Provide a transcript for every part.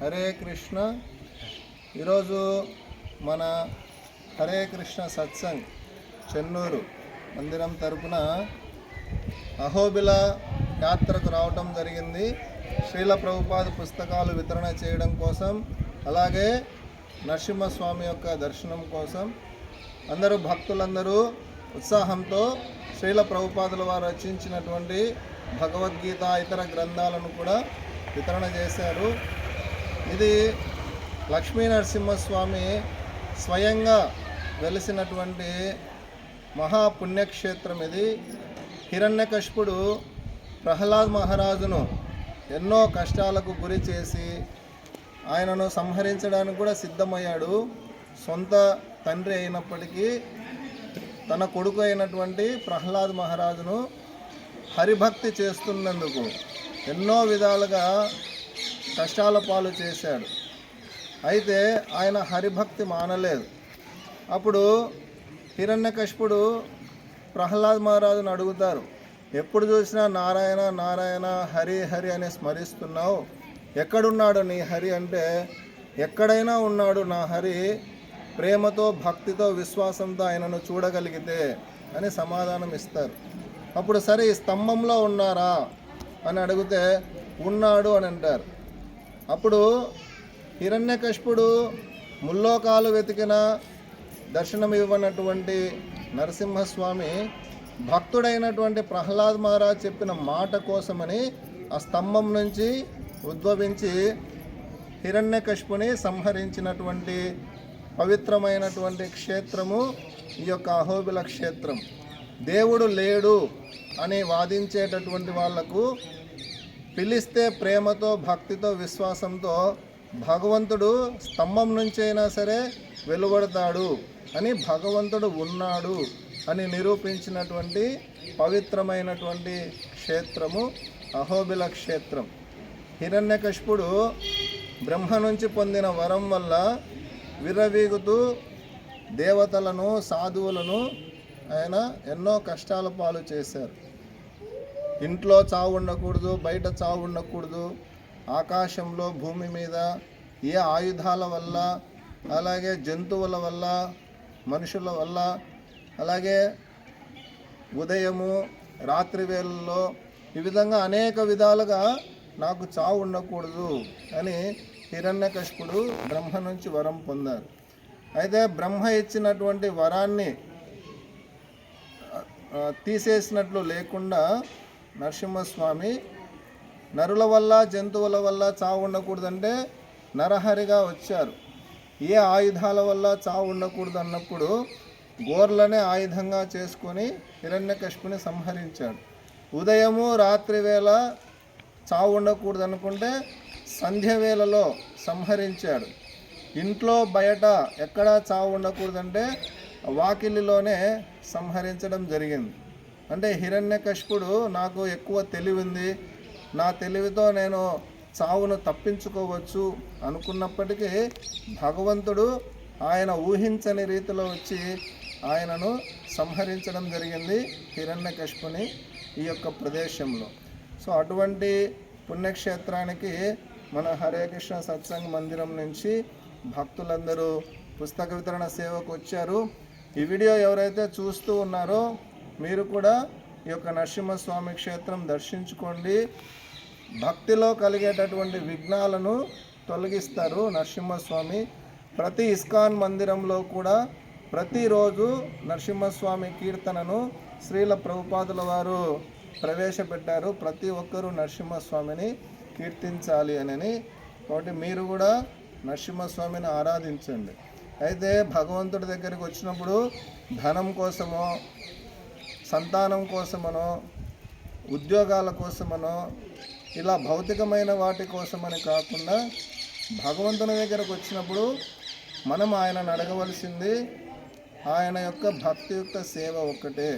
హరే కృష్ణ. ఈరోజు మన హరే కృష్ణ సత్సంగ్ చెన్నూరు మందిరం తరపున అహోబిల యాత్రకు రావటం జరిగింది. శ్రీల ప్రభుపాద పుస్తకాలు వితరణ చేయడం కోసం అలాగే నరసింహస్వామి యొక్క దర్శనం కోసం. అందరూ భక్తులందరూ ఉత్సాహంతో శ్రీల ప్రభుపాదుల వారు రచించినటువంటి భగవద్గీత ఇతర గ్రంథాలను కూడా వితరణ చేశారు. ఇది లక్ష్మీ నరసింహస్వామి స్వయంగా వెలిసినటువంటి మహాపుణ్యక్షేత్రం ఇది. హిరణ్యకశిపుడు ప్రహ్లాద్ మహారాజును ఎన్నో కష్టాలకు గురి చేసి ఆయనను సంహరించడానికి కూడా సిద్ధమయ్యాడు. సొంత తండ్రి అయినప్పటికీ తన కొడుకు అయినటువంటి ప్రహ్లాద్ మహారాజును హరిభక్తి చేస్తున్నందుకు ఎన్నో విధాలుగా కష్టాల పాలు చేశాడు. అయితే ఆయన హరిభక్తి మానలేదు. అప్పుడు హిరణ్యకశిపుడు ప్రహ్లాద్ మహారాజును అడుగుతారు ఎప్పుడు చూసినా నారాయణ నారాయణ హరి హరి అని స్మరిస్తున్నావు? ఎక్కడున్నాడు నీ హరి అంటే ఎక్కడైనా ఉన్నాడు నా హరి ప్రేమతో భక్తితో విశ్వాసంతో ఆయనను చూడగలిగితే అని సమాధానం ఇస్తారు. అప్పుడు సరే ఈ స్తంభంలో ఉన్నారా? అని అడిగితే ఉన్నాడు అని అంటారు. అప్పుడు హిరణ్యకష్పుడు ముల్లోకాలు వెతికిన దర్శనం ఇవ్వనటువంటి నరసింహస్వామి భక్తుడైనటువంటి ప్రహ్లాద్ మహారాజ్ చెప్పిన మాట కోసమని ఆ స్తంభం నుంచి ఉద్భవించి హిరణ్యకష్పుని సంహరించినటువంటి పవిత్రమైనటువంటి క్షేత్రము ఈ యొక్క అహోబిల క్షేత్రం. దేవుడు లేడు అని వాదించేటటువంటి వాళ్ళకు పిలిస్తే ప్రేమతో భక్తితో విశ్వాసంతో భగవంతుడు స్తంభం నుంచైనా సరే వెలువడతాడు అని భగవంతుడు ఉన్నాడు అని నిరూపించినటువంటి పవిత్రమైనటువంటి క్షేత్రము అహోబిల క్షేత్రం. హిరణ్యకశిపుడు బ్రహ్మ నుంచి పొందిన వరం వల్ల విర్రవీగుతూ దేవతలను సాధువులను ఆయన ఎన్నో కష్టాల పాలు చేశారు. ఇంట్లో చావు ఉండకూడదు బయట చావు ఉండకూడదు. ఆకాశంలో భూమి మీద ఏ ఆయుధాల వల్ల అలాగే జంతువుల వల్ల మనుషుల వల్ల అలాగే ఉదయము రాత్రి వేళల్లో ఈ విధంగా అనేక విధాలుగా నాకు చావు ఉండకూడదు అని హిరణ్యకశిపుడు బ్రహ్మ నుంచి వరం పొందారు. అయితే బ్రహ్మ ఇచ్చినటువంటి వరాన్ని తీసేసినట్లు లేకుండా నరసింహస్వామి నరుల వల్ల జంతువుల వల్ల చావు ఉండకూడదంటే నరహరిగా వచ్చారు. ఏ ఆయుధాల వల్ల చావు ఉండకూడదు అన్నప్పుడు గోర్లనే ఆయుధంగా చేసుకొని హిరణ్యకశిపుని సంహరించాడు. ఉదయము రాత్రి వేళ చావు ఉండకూడదు అనుకుంటే సంధ్య వేళలో సంహరించాడు. ఇంట్లో బయట ఎక్కడా చావు ఉండకూడదంటే వాకిలిలోనే సంహరించడం జరిగింది. అంటే హిరణ్యకశిపుడు నాకు ఎక్కువ తెలివి ఉంది నా తెలివితో నేను చావును తప్పించుకోవచ్చు అనుకున్నప్పటికీ భగవంతుడు ఆయన ఊహించని రీతిలో వచ్చి ఆయనను సంహరించడం జరిగింది హిరణ్యకశిపుని ఈ యొక్క ప్రదేశంలో. సో అటువంటి పుణ్యక్షేత్రానికి మన హరే కృష్ణ సత్సంగ్ మందిరం నుంచి భక్తులందరూ పుస్తక వితరణ సేవకు వచ్చారు. ఈ వీడియో ఎవరైతే చూస్తూ ఉన్నారో మీరు కూడా ఈ యొక్క నరసింహస్వామి క్షేత్రం దర్శించుకోండి. భక్తిలో కలిగేటటువంటి విఘ్నాలను తొలగిస్తారు నరసింహస్వామి. ప్రతి ఇస్కాన్ మందిరంలో కూడా ప్రతిరోజు నరసింహస్వామి కీర్తనను శ్రీల ప్రభుపాదుల వారు ప్రవేశపెట్టారు. ప్రతి ఒక్కరూ నరసింహస్వామిని కీర్తించాలి అని. కాబట్టి మీరు కూడా నరసింహస్వామిని ఆరాధించండి. అయితే భగవంతుడి దగ్గరికి వచ్చినప్పుడు ధనం కోసమో సంతానం కోసమనో ఉద్యోగాల కోసమనో ఇలా భౌతికమైన వాటి కోసమని కాకుండా భగవంతుని దగ్గరకు వచ్చినప్పుడు మనం ఆయనను అడగవలసింది ఆయన యొక్క భక్తి యొక్క సేవ ఒక్కటే.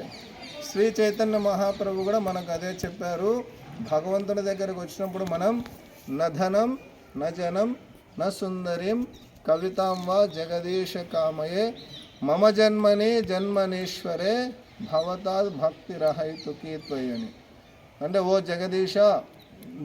శ్రీ చైతన్య మహాప్రభు కూడా మనకు అదే చెప్పారు. భగవంతుని దగ్గరకు వచ్చినప్పుడు మనం నధనం నజనం న సుందరిం కవితాం వా జగదీశ కామయే మమ జన్మని జన్మనీశ్వరే భవతాద్ భక్తి రహైతుకి త్వయని. అంటే ఓ జగదీశ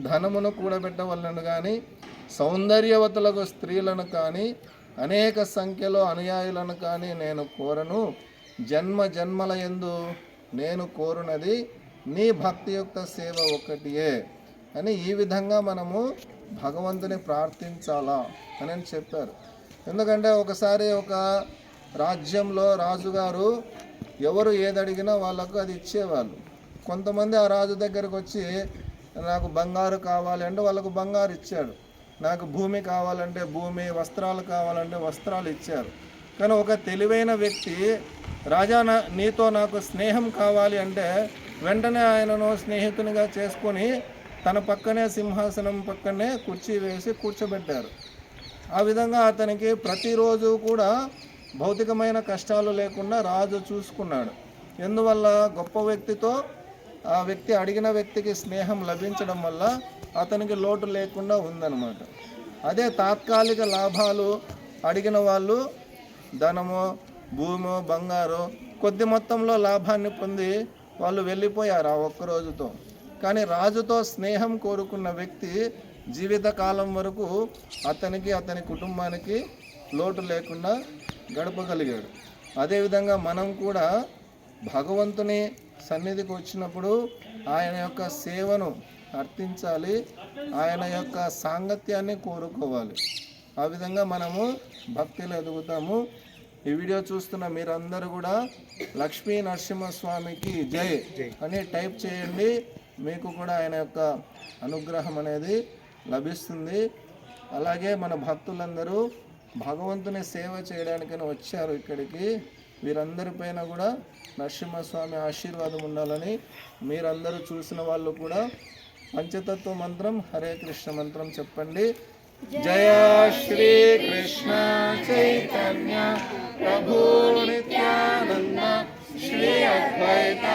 ధనమును కూడబెట్టవలను కానీ సౌందర్యవతులకు స్త్రీలను కానీ అనేక సంఖ్యలో అనుయాయులను కానీ నేను కోరను. జన్మ జన్మల ఎందు నేను కోరునది నీ భక్తియుక్త సేవ ఒకటియే అని ఈ విధంగా మనము భగవంతుని ప్రార్థించాలా అని అని చెప్పారు. ఎందుకంటే ఒకసారి ఒక రాజ్యంలో రాజుగారు ఎవరు ఏది అడిగినా వాళ్ళకు అది ఇచ్చేవాళ్ళు. కొంతమంది ఆ రాజు దగ్గరకు వచ్చి నాకు బంగారు కావాలి అంటే వాళ్ళకు బంగారు ఇచ్చాడు. నాకు భూమి కావాలంటే భూమి వస్త్రాలు కావాలంటే వస్త్రాలు ఇచ్చారు. కానీ ఒక తెలివైన వ్యక్తి రాజా నా నీతో నాకు స్నేహం కావాలి అంటే వెంటనే ఆయనను స్నేహితునిగా చేసుకొని తన పక్కనే సింహాసనం పక్కనే కుర్చీ వేసి కూర్చోబెట్టారు. ఆ విధంగా అతనికి ప్రతిరోజు కూడా భౌతికమైన కష్టాలు లేకుండా రాజు చూసుకున్నాడు. ఎందువల్ల గొప్ప వ్యక్తితో ఆ వ్యక్తి అడిగిన వ్యక్తికి స్నేహం లభించడం వల్ల అతనికి లోటు లేకుండా ఉందన్నమాట. అదే తాత్కాలిక లాభాలు అడిగిన వాళ్ళు ధనము భూమో బంగారు కొద్ది మొత్తంలో లాభాన్ని పొంది వాళ్ళు వెళ్ళిపోయారు ఆ ఒక్క రోజుతో. కానీ రాజుతో స్నేహం కోరుకున్న వ్యక్తి జీవితకాలం వరకు అతనికి అతని కుటుంబానికి లోటు లేకుండా గడపగలిగాడు. అదేవిధంగా మనం కూడా భగవంతుని సన్నిధికి వచ్చినప్పుడు ఆయన యొక్క సేవను అర్థించాలి ఆయన యొక్క సాంగత్యాన్ని కోరుకోవాలి. ఆ విధంగా మనము భక్తిలో ఎదుగుతాము. ఈ వీడియో చూస్తున్న మీరందరూ కూడా లక్ష్మీ నరసింహస్వామికి జై. అని టైప్ చేయండి. మీకు కూడా ఆయన యొక్క అనుగ్రహం అనేది లభిస్తుంది. అలాగే మన భక్తులందరూ భగవంతుని సేవ చేయడానికైనా వచ్చారు ఇక్కడికి. వీరందరి పైన కూడా నరసింహస్వామి ఆశీర్వాదం ఉండాలని మీరందరూ చూసిన వాళ్ళు కూడా పంచతత్వ మంత్రం హరే కృష్ణ మంత్రం చెప్పండి. జయ శ్రీ కృష్ణ చైతన్య ప్రభు నిత్యానంద శ్రీ అద్వైత